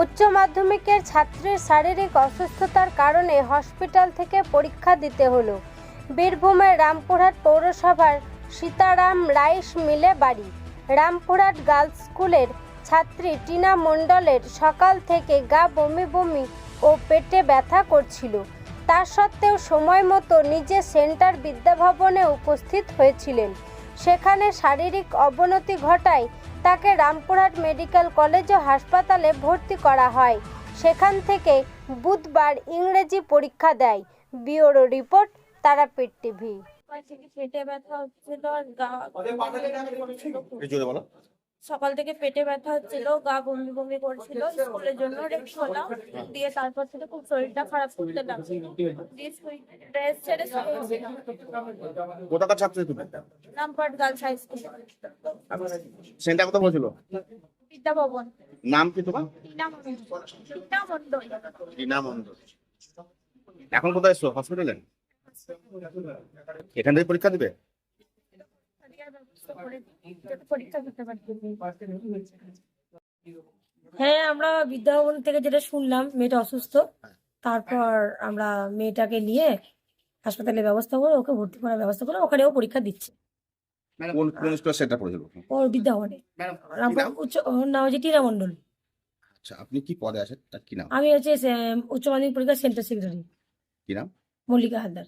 উচ্চ মাধ্যমিকের ছাত্রীর শারীরিক অসুস্থতার কারণে হসপিটাল থেকে পরীক্ষা দিতে হলো। বীরভূমের রামপুরহাট পৌরসভার সীতারাম রাইস মিলে বাড়ি। রামপুরহাট গার্লস স্কুলের ছাত্রী টিনা মণ্ডলের সকাল থেকে গা বমি বমি ও পেটে ব্যথা করছিল। তা সত্ত্বেও সময় মতো নিজে সেন্টার বিদ্যাভবনে উপস্থিত হয়েছিলেন। সেখানে শারীরিক অবনতি ঘটায় তাকে রামপুরহাট মেডিকেল কলেজ ও হাসপাতালে ভর্তি করা হয়। সেখান থেকে বুধবার ইংরেজি পরীক্ষা দেয়। Bureau report Tarapith TV. পেটে ব্যথা হচ্ছিল সকাল থেকে পেটে ব্যথা হচ্ছিল গা বমি বমি করছিল স্কুলের জন্য রেডি হলাম। দিয়ে তারপর থেকে খুব শরীরটা খারাপ করতে লাগছিল দিয়ে ড্রেস ছেড়ে কোথাকার ছাত্রী তুমি? Rampat girls high school. Centre কোথাও বলছিল বিদ্যা ভবন। নাম কি তোমার? টিনা টিনা মন্ডল এখন কোথায় এসছো? হসপিটালে? এখান থেকে পরীক্ষা দিবে দেওয়ার ব্যবস্থা করে দিই, যাতে পরীক্ষা হ্যাঁ আমরা বিদ্যাভবন থেকে যেটা শুনলাম মেয়েটা অসুস্থ। তারপর আমরা মেয়েটাকে নিয়ে হাসপাতালে ব্যবস্থা করে ওকে ভর্তি করার ব্যবস্থা করে ওখানেও পরীক্ষা দিচ্ছে। কোন কোন স্কুল সেন্টার পড়েছিল? ওর বিদ্যাভবনে রামপুর উচ্চ নাম হচ্ছে টিনা মণ্ডল। আচ্ছা আপনি কি পদে আছেন? তার কি নাম? আমি হচ্ছে উচ্চ মাধ্যমিক পরীক্ষা সেন্টার সেক্রেটারি। কি নাম? মল্লিকা হালদার।